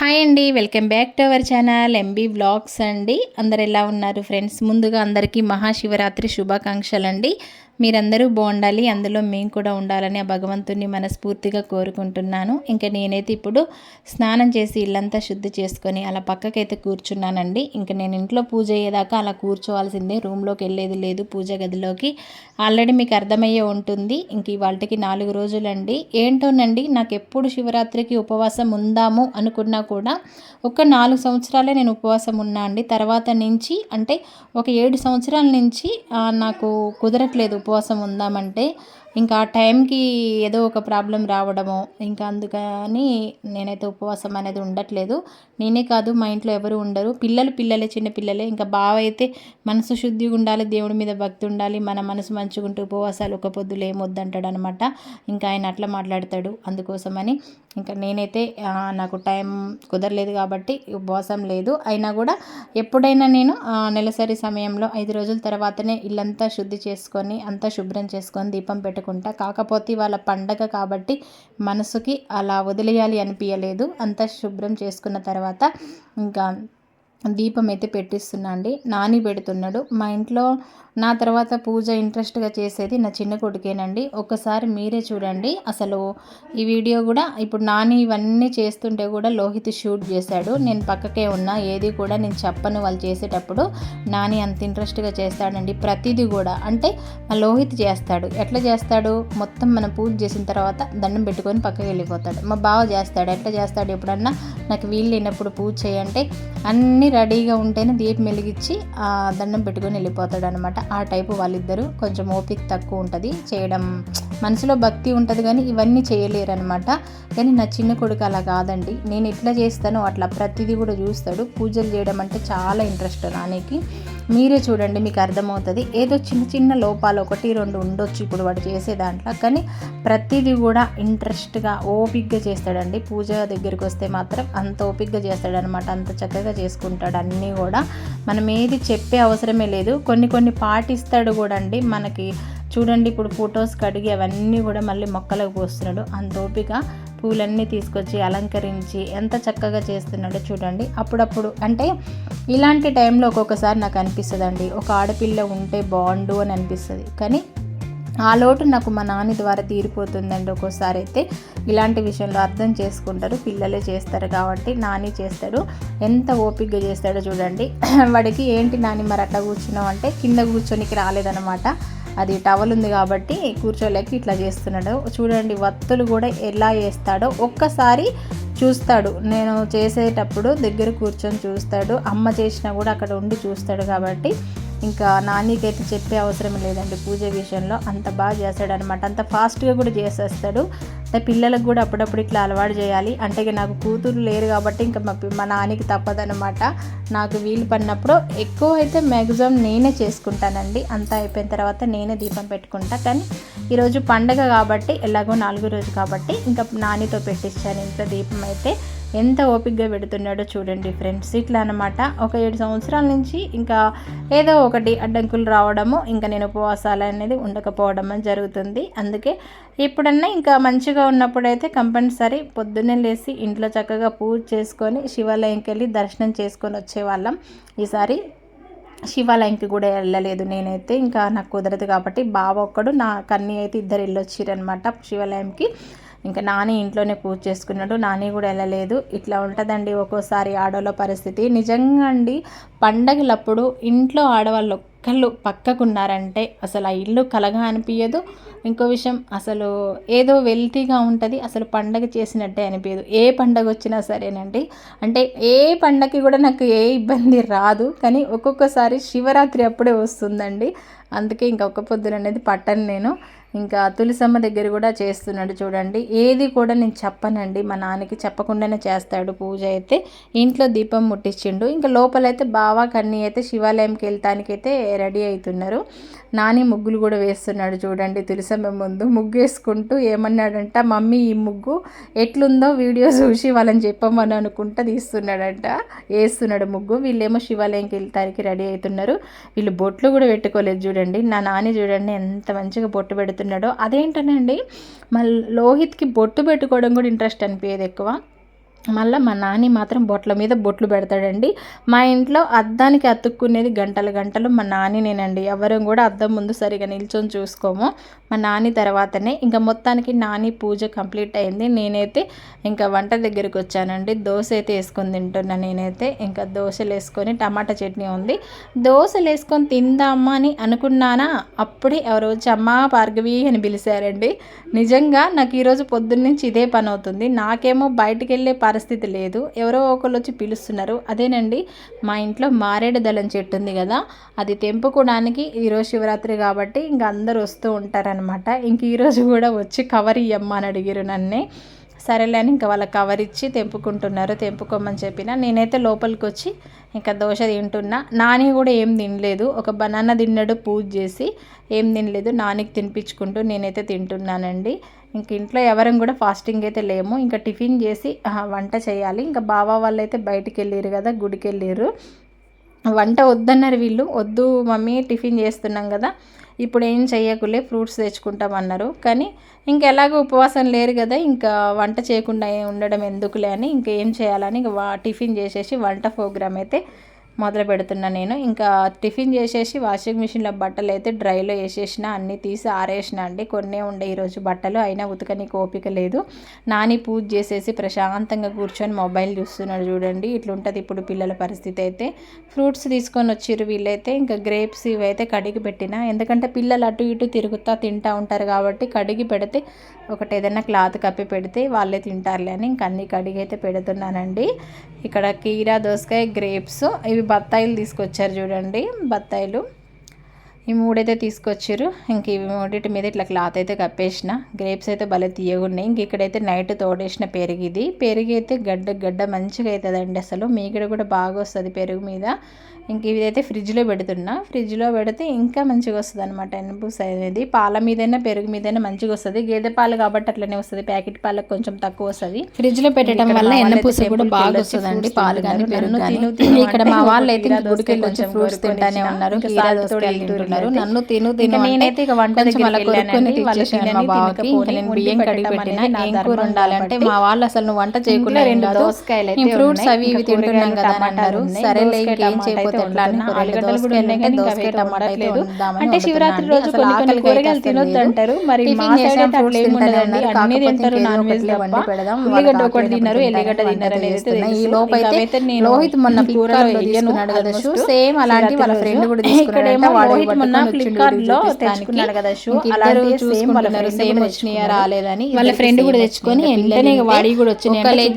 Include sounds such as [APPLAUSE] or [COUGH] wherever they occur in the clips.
Hi అండి welcome back to our channel MB blogs అండి. అందరు ఎలా ఉన్నారు ఫ్రెండ్స్? ముందుగా అందరికీ మహాశివరాత్రి శుభాకాంక్షలు అండి మీరందరూ బాగుండాలి అందులో మేము కూడా ఉండాలని ఆ భగవంతుని మనస్ఫూర్తిగా కోరుకుంటున్నాను. ఇంకా నేనైతే ఇప్పుడు స్నానం చేసి ఇల్లంతా శుద్ధి చేసుకొని అలా పక్కకైతే కూర్చున్నానండి. ఇంకా నేను ఇంట్లో పూజ అయ్యేదాకా అలా కూర్చోవాల్సిందే రూమ్లోకి వెళ్ళేది లేదు పూజ గదిలోకి. ఆల్రెడీ మీకు అర్థమయ్యే ఉంటుంది ఇంక ఇవాళకి నాలుగు రోజులండి. ఏంటోనండి నాకు ఎప్పుడు శివరాత్రికి ఉపవాసం ఉందాము అనుకున్నా కూడా ఒక నాలుగు సంవత్సరాలే నేను ఉపవాసం ఉన్నా అండి. తర్వాత నుంచి అంటే ఒక ఏడు సంవత్సరాల నుంచి నాకు కుదరట్లేదు ఉపవాసం ఉపవాసం ఉందామంటే ఇంకా ఆ టైంకి ఏదో ఒక ప్రాబ్లం రావడము ఇంకా అందుకని నేనైతే ఉపవాసం అనేది ఉండట్లేదు. నేనే కాదు మా ఇంట్లో ఎవరు ఉండరు. పిల్లలు పిల్లలే చిన్న పిల్లలే. ఇంకా బావ అయితే మనసు శుద్ధిగా ఉండాలి దేవుడి మీద భక్తి ఉండాలి మన మనసు మంచుకుంటూ ఉపవాసాలు ఒక పొద్దులు ఏమొద్దంటాడు అనమాట ఇంకా ఆయన అట్లా మాట్లాడతాడు అందుకోసమని. ఇంకా నేనైతే నాకు టైం కుదరలేదు కాబట్టి ఉపవాసం లేదు. అయినా కూడా ఎప్పుడైనా నేను నెలసరి సమయంలో ఐదు రోజుల తర్వాతనే ఇల్లంతా శుద్ధి చేసుకొని అంతా శుభ్రం చేసుకొని దీపం పెట్టు పెట్టుకుంటా కాకపోతే వాళ్ళ పండగ కాబట్టి మనసుకి అలా వదిలేయాలి అనిపించలేదు అంతా శుభ్రం చేసుకున్న తర్వాత ఇంకా దీపం అయితే పెట్టిస్తున్నా అండి. నాని పెడుతున్నాడు. మా ఇంట్లో నా తర్వాత పూజ ఇంట్రెస్ట్గా చేసేది నా చిన్న కొడుకేనండి. ఒకసారి మీరే చూడండి. అసలు ఈ వీడియో కూడా ఇప్పుడు నాని ఇవన్నీ చేస్తుంటే కూడా లోహిత్ షూట్ చేశాడు. నేను పక్కకే ఉన్నా. ఏది కూడా నేను చెప్పను వాళ్ళు చేసేటప్పుడు. నాని అంత ఇంట్రెస్ట్గా చేస్తాడండి ప్రతిదీ కూడా. అంటే లోహిత్ చేస్తాడు. ఎట్లా చేస్తాడు? మొత్తం మనం పూజ చేసిన తర్వాత దండం పెట్టుకొని పక్కకి వెళ్ళిపోతాడు. మా బావ చేస్తాడు. ఎట్లా చేస్తాడు ఎప్పుడన్నా? నాకు వీలు లేనప్పుడు పూజ చేయంటే అన్నీ రెడీగా ఉంటేనే దీపం వెలిగించి దండం పెట్టుకొని వెళ్ళిపోతాడు అనమాట ఆ టైపు వాళ్ళిద్దరూ కొంచెం ఓపిక తక్కువ ఉంటుంది. చేయడం మనసులో భక్తి ఉంటుంది కానీ ఇవన్నీ చేయలేరనమాట కానీ నా చిన్న కొడుకు అలా కాదండి. నేను ఎట్లా చేస్తానో అట్లా ప్రతిదీ కూడా చూస్తాడు. పూజలు చేయడం అంటే చాలా ఇంట్రెస్ట్ రానికి. మీరే చూడండి మీకు అర్థమవుతుంది. ఏదో చిన్న చిన్న లోపాలు ఒకటి రెండు ఉండొచ్చు ఇప్పుడు వాడు చేసే దాంట్లో. కానీ ప్రతిదీ కూడా ఇంట్రెస్ట్గా ఓపిక్గా చేస్తాడండి. పూజ దగ్గరికి వస్తే మాత్రం అంత ఓపిక్గా చేస్తాడనమాట అంత చక్కగా చేసుకుంటాడు అన్నీ కూడా. మనం ఏది చెప్పే అవసరమే లేదు. కొన్ని కొన్ని పాటిస్తాడు కూడా అండి. మనకి చూడండి ఇప్పుడు ఫొటోస్ కడిగి అవన్నీ కూడా మళ్ళీ మొక్కలకు పోస్తున్నాడు. అంత ఓపిక పూలన్నీ తీసుకొచ్చి అలంకరించి ఎంత చక్కగా చేస్తున్నాడో చూడండి. అప్పుడప్పుడు అంటే ఇలాంటి టైంలో ఒక్కొక్కసారి నాకు అనిపిస్తుంది అండి ఒక ఆడపిల్ల ఉంటే బాగుండు అని అనిపిస్తుంది. కానీ ఆ లోటు నాకు మా నాన్న ద్వారా తీరిపోతుందండి. ఒక్కోసారి అయితే ఇలాంటి విషయంలో అర్థం చేసుకుంటారు. పిల్లలే చేస్తారు కాబట్టి నాని చేస్తాడు. ఎంత ఓపికగా చేస్తాడో చూడండి. [CLEARS THROAT] వాడికి ఏంటి నాని మరి అట్లా కూర్చున్నావు అంటే కింద కూర్చొనికి రాలేదనమాట అది టవల్ ఉంది కాబట్టి కూర్చోలేక ఇట్లా చేస్తున్నాడు. చూడండి వత్తులు కూడా ఎలా చేస్తాడో ఒక్కసారి చూస్తాడు. నేను చేసేటప్పుడు దగ్గర కూర్చొని చూస్తాడు. అమ్మ చేసినా కూడా అక్కడ ఉండి చూస్తాడు కాబట్టి ఇంకా నాన్నకైతే చెప్పే అవసరం లేదండి పూజ విషయంలో. అంత బాగా చేస్తాడనమాట అంత ఫాస్ట్గా కూడా చేసేస్తాడు. పిల్లలకు కూడా అప్పుడప్పుడు ఇట్లా అలవాటు చేయాలి. అంటే నాకు కూతురు లేరు కాబట్టి ఇంకా మా మా నాన్నకి తప్పదనమాట నాకు వీలు పడినప్పుడు ఎక్కువ అయితే మ్యాక్సిమం నేనే చేసుకుంటానండి. అంతా అయిపోయిన తర్వాత నేనే దీపం పెట్టుకుంటా. కానీ ఈరోజు పండగ కాబట్టి ఎలాగో నాలుగో రోజు కాబట్టి ఇంకా నానితో పెట్టించాను ఇంట్లో దీపం అయితే. ఎంత ఓపిక్గా పెడుతున్నాడో చూడండి ఫ్రెండ్స్. ఇట్లా అనమాట ఒక ఏడు సంవత్సరాల నుంచి ఇంకా ఏదో ఒకటి అడ్డంకులు రావడము ఇంకా నేను ఉపవాసాలు అనేది ఉండకపోవడం జరుగుతుంది. అందుకే ఇప్పుడన్నా ఇంకా మంచిగా ఉన్నప్పుడైతే కంపల్సరీ పొద్దున్నే లేచి ఇంట్లో చక్కగా పూజ చేసుకొని శివాలయంకి వెళ్ళి దర్శనం చేసుకొని వచ్చేవాళ్ళం. ఈసారి శివాలయంకి కూడా వెళ్ళలేదు నేనైతే. ఇంకా నాకు కుదరదు కాబట్టి బావ ఒక్కడు నా కన్నీ అయితే ఇద్దరు వెళ్ళొచ్చిరనమాట శివాలయంకి. ఇంకా నాని ఇంట్లోనే పూజ చేసుకున్నాడు. నాని కూడా వెళ్ళలేదు. ఇట్లా ఉంటుందండి ఒక్కోసారి ఆడవాళ్ళ పరిస్థితి. నిజంగా అండి పండగలప్పుడు ఇంట్లో ఆడవాళ్ళు ఒక్కళ్ళు పక్కకున్నారంటే అసలు ఆ ఇల్లు కలగా అనిపించదు ఇంకో విషయం అసలు ఏదో వెల్తీగా ఉంటుంది. అసలు పండగ చేసినట్టే అనిపించదు ఏ పండగ వచ్చినా సరేనండి. అంటే ఏ పండగకి కూడా నాకు ఏ ఇబ్బంది రాదు. కానీ ఒక్కొక్కసారి శివరాత్రి అప్పుడే వస్తుందండి. అందుకే ఇంకొక పొద్దున అనేది పట్టను నేను. ఇంకా తులసమ్మ దగ్గర కూడా చేస్తున్నాడు చూడండి. ఏది కూడా నేను చెప్పనండి. మా నాన్నకి చెప్పకుండానే చేస్తాడు పూజ అయితే. ఇంట్లో దీపం ముట్టించిండు. ఇంకా లోపలైతే బావా కన్నీ అయితే శివాలయంకి వెళ్తానికైతే రెడీ అవుతున్నారు నాని ముగ్గులు కూడా వేస్తున్నాడు చూడండి తులసమ్మ ముందు. ముగ్గు వేసుకుంటూ ఏమన్నాడంట మమ్మీ ఈ ముగ్గు ఎట్లుందో వీడియో చూసి వాళ్ళని చెప్పమని అనుకుంటా తీస్తున్నాడంట. వేస్తున్నాడు ముగ్గు. వీళ్ళేమో శివాలయంకి వెళ్తానికి రెడీ అవుతున్నారు వీళ్ళు బొట్లు కూడా పెట్టుకోలేదు చూడండి. నా నాని చూడండి ఎంత మంచిగా బొట్టు పెడుతున్నాడో అదేంటనండి? మళ్ళీ లోహిత్కి బొట్టు పెట్టుకోవడం కూడా ఇంట్రెస్ట్ అనిపించేది ఎక్కువ. మళ్ళీ మా నాని మాత్రం బొట్ల మీద బొట్లు పెడతాడండి. మా ఇంట్లో అద్దానికి అతుక్కునేది గంటలు గంటలు మా నానినేనండి. ఎవరు కూడా అద్దం ముందు సరిగా నిల్చొని చూసుకోము. మా నాని తర్వాతనే ఇంకా మొత్తానికి నాని పూజ కంప్లీట్ అయింది. నేనైతే ఇంకా వంట దగ్గరికి వచ్చానండి. దోశ అయితే వేసుకొని తింటున్నా నేనైతే. ఇంకా దోశలు వేసుకొని టమాటా చట్నీ ఉంది. దోశలు వేసుకొని తిందామా అని అనుకున్నానా? అప్పుడే ఎవరు వచ్చి అమ్మ పార్గవి అని పిలిచారండి. నిజంగా నాకు ఈరోజు పొద్దున్నుంచి ఇదే పని అవుతుంది. నాకేమో బయటికి వెళ్ళే పరిస్థితి లేదు. ఎవరో ఒకళ్ళు వచ్చి పిలుస్తున్నారు. అదేనండి మా ఇంట్లో మారేడు దళం చెట్టు ఉంది కదా అది తెంపుకోవడానికి ఈరోజు శివరాత్రి కాబట్టి ఇంక అందరూ వస్తూ ఉంటారనమాట ఇంక ఈరోజు కూడా వచ్చి కవర్ ఇయ్యమ్మ అని అడిగారు నన్నే. సరేలే అని ఇంకా వాళ్ళ కవర్ ఇచ్చి తెంపుకుంటున్నారు. తెంపుకోమని చెప్పిన నేనైతే లోపలికి వచ్చి ఇంకా దోశ తింటున్నా. నాని కూడా ఏం తినలేదు. ఒక బనానా తిన్నాడు పూజ చేసి. ఏం తినలేదు. నానికి తినిపించుకుంటూ నేనైతే తింటున్నానండి. ఇంక ఇంట్లో ఎవరం కూడా ఫాస్టింగ్ అయితే లేము. ఇంకా టిఫిన్ చేసి వంట చేయాలి. ఇంకా బావా వాళ్ళు అయితే బయటికి వెళ్ళారు కదా గుడికి వెళ్ళారు వంట వద్దన్నారు వీళ్ళు. వద్దు మమ్మీ టిఫిన్ చేస్తున్నాం కదా. ఇప్పుడు ఏం చేయకులే ఫ్రూట్స్ తెచ్చుకుంటామన్నారు. కానీ ఇంకెలాగో ఉపవాసం లేరు కదా ఇంకా వంట చేయకుండా ఉండడం ఎందుకులే అని ఇంకేం చేయాలని ఇంకా టిఫిన్ చేసేసి వంట ప్రోగ్రామ్ అయితే మొదలు పెడుతున్నా నేను. ఇంకా టిఫిన్ చేసేసి వాషింగ్ మిషన్లో బట్టలు అయితే డ్రైలో వేసేసిన అన్నీ తీసి ఆరేసిన అండి. కొన్నే ఉండే ఈరోజు బట్టలు అయినా ఉతకనికి ఓపిక లేదు. నాని పూజ చేసేసి ప్రశాంతంగా కూర్చొని మొబైల్ చూస్తున్నాడు చూడండి. ఇట్లుంటుంది ఇప్పుడు పిల్లల పరిస్థితి అయితే. ఫ్రూట్స్ తీసుకొని వచ్చిర్రు వీళ్ళైతే. ఇంకా గ్రేప్స్ ఇవైతే కడిగి పెట్టిన. ఎందుకంటే పిల్లలు అటు ఇటు తిరుగుతా తింటూ ఉంటారు కాబట్టి కడిగి పెడితే ఒకటి ఏదైనా క్లాత్ కప్పి పెడితే వాళ్ళే తింటారులే అని ఇంక అన్ని కడిగి అయితే పెడుతున్నానండి. ఇక్కడ కీరా దోసకాయ గ్రేప్స్ ఇవి బత్తాయిలు తీసుకొచ్చారు చూడండి బత్తాయిలు. ఈ మూడైతే తీసుకొచ్చారు. ఇంక ఇవి మూడింటి మీద ఇట్లా క్లాత్ అయితే కప్పేసిన. గ్రేప్స్ అయితే భలే తీయగున్నాయి. ఇంక ఇక్కడైతే నైట్ తోడేసిన పెరుగు ఇది. పెరుగు అయితే గడ్డ గడ్డ మంచిగా అవుతుందండి అసలు. మీగడ కూడా బాగా వస్తుంది పెరుగు మీద. ఇంక ఇదైతే ఫ్రిడ్జ్లో పెడుతున్నా. ఫ్రిడ్జ్లో పెడితే ఇంకా మంచిగా వస్తుంది అనమాట ఎన్బూస్ అనేది పాల మీదైనా పెరుగు మీదైనా మంచిగా వస్తుంది. గేదె పాలు కాబట్టి అట్లనే వస్తుంది. ప్యాకెట్ పాలకు కొంచెం తక్కువ వస్తుంది. ఫ్రిడ్జ్లో పెట్టడం వల్ల ఎన్నపూస కూడా బాగా వస్తుందండి. పాలు కానీ పెరుగు ఇక్కడ మా వాళ్ళు అయితే గుడికి వచ్చి ఫ్రూట్స్ తింటానే ఉన్నారు. తింటున్నారు నన్ను తిను తిను నేనైతే ఇక వంట కొనుక్కొని మా బావకి. నేను బియ్యం కడిగి పెట్టిన ఏం కూర ఉండాలంటే మా వాళ్ళు అసలు నువ్వు వంట చేయకుండా రెండు దోసకాయలు ఫ్రూట్స్ అవి ఇవి తింటున్నాం కదా అని అన్నారు సరేలే ఏం చేయకపోతే ఆలుగడ్డలు కూడా ఉన్నాయి కానీ దోసకాయ టమాటా లేదు అంటే శివరాత్రి రోజు కొన్ని కొన్ని కూరగాయలు తినొద్దు అంటారు మరి మా సైడ్ అయితే అట్లా ఏమి ఉండదండి అన్ని తింటారు నాన్ వెజ్ తప్ప ఉల్లిగడ్డ ఒకటి తిన్నారు ఎల్లిగడ్డ తిన్నారు అనేది ఈ లోపు అయితే నేను లోహిత్ మొన్న కూరలో వేయనున్నాడు కదా సేమ్ అలాంటి వాళ్ళ ఫ్రెండ్ కూడా ఏమో లోహిత్ మొన్న ఫ్లిప్కార్ట్లో తెచ్చుకున్నాడు కదా షూ. సేమ్ సేమ్ వచ్చినాయా రాలేదని వాళ్ళ ఫ్రెండ్ కూడా తెచ్చుకొని వెంటనే వాడి కూడా వచ్చి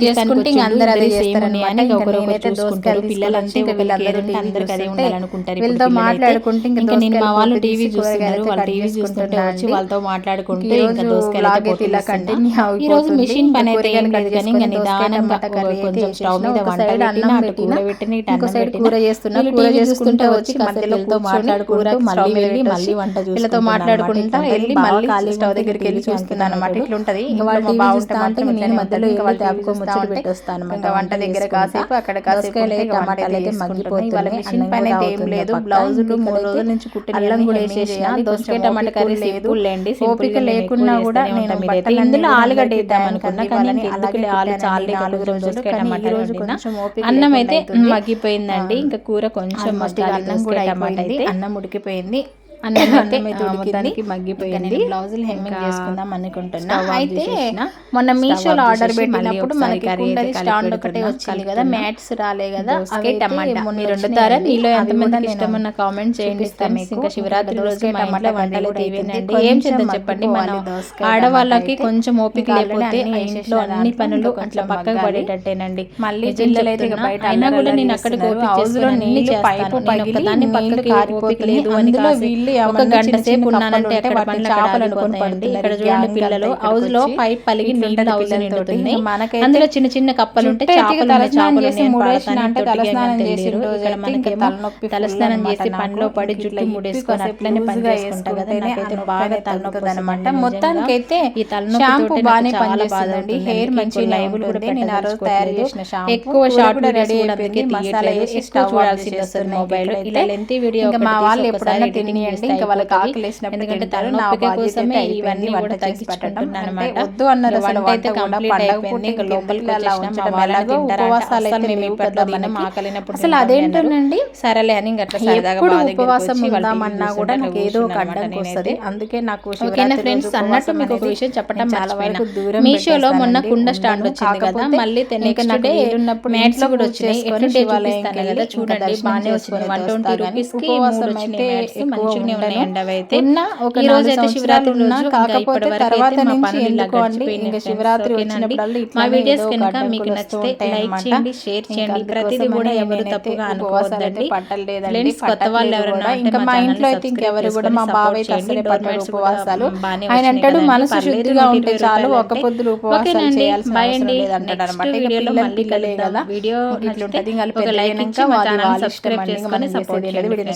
చేసుకుంటే అందరూ అదే చేస్తారని అని ఒకరు అయితే దోసకాయలు పిల్లలంటే వీళ్ళందరూ అందరికి అదే ఉండాలనుకుంటారు వీళ్ళతో మాట్లాడుకుంటే ఇంకా నేను మా వాళ్ళు టీవీ చూస్తున్నారు వాళ్ళు టీవీ చూస్తుంటే వచ్చి వాళ్ళతో మాట్లాడుకుంటే ఇంకా దోసకాయలు ఈ రోజు మిషన్ పని అయితే ఏం లేదు కానీ ఇంకా నిదానంగా కొంచెం స్టవ్ మీద వంట పెట్టిన అటు కూర పెట్టిన కూర చేస్తున్నా కూర చేసుకుంటే వచ్చి మధ్యలో మాట్లాడుకుంటూ మళ్ళీ వెళ్ళి మళ్ళీ వంట వీళ్ళతో మాట్లాడుకుంటా వెళ్ళి మళ్ళీ స్టవ్ దగ్గరికి వెళ్ళి చూస్తున్నాను అనమాట. ఇట్లా ఉంటది. వాళ్ళు బాగుంటా అంటే నేను మధ్యలో ఇంకా వాళ్ళు ఆపుకో ముచ్చట పెట్టొస్తాను వంట దగ్గర కాసేపు అక్కడ కాసేపు టమాటాలు అయితే మగ్గిపోతాయి. వాళ్ళ మిషన్ పని అయితే ఏం లేదు. బ్లౌజులు మూడు రోజుల నుంచి కుట్టిన అల్లం కూడా వేసేసిన దోసకాయ టమాటా కర్రీ లేదు. ఓపిక లేకున్నా కూడా నేను ఇందులో ఆలుగడ్డ వేద్దాం అనుకున్నా కానీ అలాగే ఆలు చాలా నాలుగు రోజులు కొంచెం అన్నం అయితే మగ్గిపోయిందండి ఇంకా కూర కొంచెం అన్నం కూడా టమాటా అయితే అన్నం ఉడికిపోయింది అన్నం అయితే మొత్తానికి మగ్గిపోయింది. బ్లౌజులు హెమ్మింగ్ చేసుకుందాం అనుకుంటున్నా. అయితే మొన్న మీషోలో ఆర్డర్ పెట్టినప్పుడు మనకి కుండది స్టాండ్ ఒకటే వచ్చింది కదా మ్యాట్స్ రాలే కదా అవే టమాటా మీరు వండుతారా నీలో ఎంతమందికి ఇష్టమన్న కామెంట్ చేయండి ఇంకా శివరాత్రి రోజు టమాటా వంటలు తీవేనండి ఏం చేద్దాం చెప్పండి. మనం ఆడవాళ్ళకి కొంచెం ఓపిక లేకపోతే ఇంట్లో అన్ని పనులు అట్లా పక్కకు పడేటట్టేనండి. మళ్ళీ జిల్లలు అయితే బయట అయినా కూడా నేను అక్కడికి హౌస్లో నీళ్ళు పైపు పగిలి దాన్ని పక్కకి ఓపిక లేదు అందులో వీళ్ళు ఒక గంట సేపు ఉన్నానంటే అక్కడ పనులు చేపలు అనుకుని పడుతుంది. ఇక్కడ చూడండి పిల్లలు. హౌస్లో పైప్ పలిగి నీళ్ళు హౌస్ నిండుతుంది అందులో చిన్న చిన్న కప్పలు ఉంటే చేపలు చేసి ఇక్కడ మనకి తలస్నానం చేసి పనిలో పడి జుట్టు ముడేసుకొని అట్లనే పని చేసుకుంటా కదా నాకైతే బాగా తలనొప్పి అనమాట మొత్తానికి అయితే ఈ తలనొప్పి బాగానే పనిచేస్తుందండి హెయిర్ మంచి లైవ్ కూడా నేను ఆ రోజు తయారు చేసిన షాంపూ. ఎక్కువ షార్ట్ రెడీ అయిపోయింది. మసాలా వేసి చూడాల్సింది వస్తుంది మొబైల్ ఇలా లెంతీ వీడియో మా వాళ్ళు ఎప్పుడైనా తిని చేస్తే ఇంకా వాళ్ళకి. ఆకలి ఎందుకంటే తలనొప్పిక కోసమే ఇవన్నీ వంట చేసి పెట్టడం. తగ్గించుకుంటున్నాను అంటే అనమాట వద్దు అన్నారు అసలు అయితే కంప్లీట్ అయిపోయింది ఇంకా లోపలికి అలా వచ్చేసినాం అసలు మేము ఇప్పట్లో. ఆకలినప్పుడు అసలు తింటాం అదేంటోనండి. సరేలే అని ఇంకా అట్లా సరదాగా ఉపవాసం ఉందామన్నా కూడా నాకు ఏదో ఒక అడ్డంకి వస్తుంది. అందుకే నాకు ఓకేనా ఫ్రెండ్స్ అన్నట్టు మీకు ఒక విషయం చెప్పడం చాలా వరకు దూరం మీషోలో మొన్న. కుండ స్టాండ్. వచ్చింది కదా మళ్ళీ నెక్స్ట్ నాకు డే వీలున్నప్పుడు మ్యాట్స్ ఇంట్లో కూడా వచ్చినాయి చూపిస్తాను కదా ఇంకా చూడండి బాగానే చేసుకొని వన్ ట్వంటీ రూపీస్కి మూడు వచ్చినాయి అయితే మ్యాట్స్ ఎక్కువ ఉండను. అయితే ఉన్న ఒక ఈ రోజు అయితే శివరాత్రి ఉన్నా రోజు కాకపోతే తర్వాత నుంచి పనులు ఇలా ఎందుకో అండి గడిచిపోయినాయి ఇంకా. శివరాత్రి? వచ్చినప్పుడల్లా మా వీడియోస్ కనుక మీకు నచ్చితే లైక్. చేయండి షేర్ చేయండి ప్రతిదీ కూడా ఎవరు తప్పుగా అనుకోవద్దండి పట్టలేదండి కొత్త వాళ్ళు ఎవరైనా ఇంకా మా ఇంట్లో అయితే ఇంకెవరు కూడా మా బాబాయ్ అయితే అసలే ఉపవాసాలు ఆయన అంటాడు. మనసు శుద్ధిగా ఉంటే చాలు ఒక. పొద్దులు ఉపవాసాలు చేయాల్సిన అవసరం లేదంటాడు అనమాట ఇక పిల్లలు పిల్లలే కదా వీడియో ఇట్లుంటది ఇంకా లైక్ వాళ్ళ ఇష్టం అండి ఇంకా మనం చేసేది లేదు వీడియో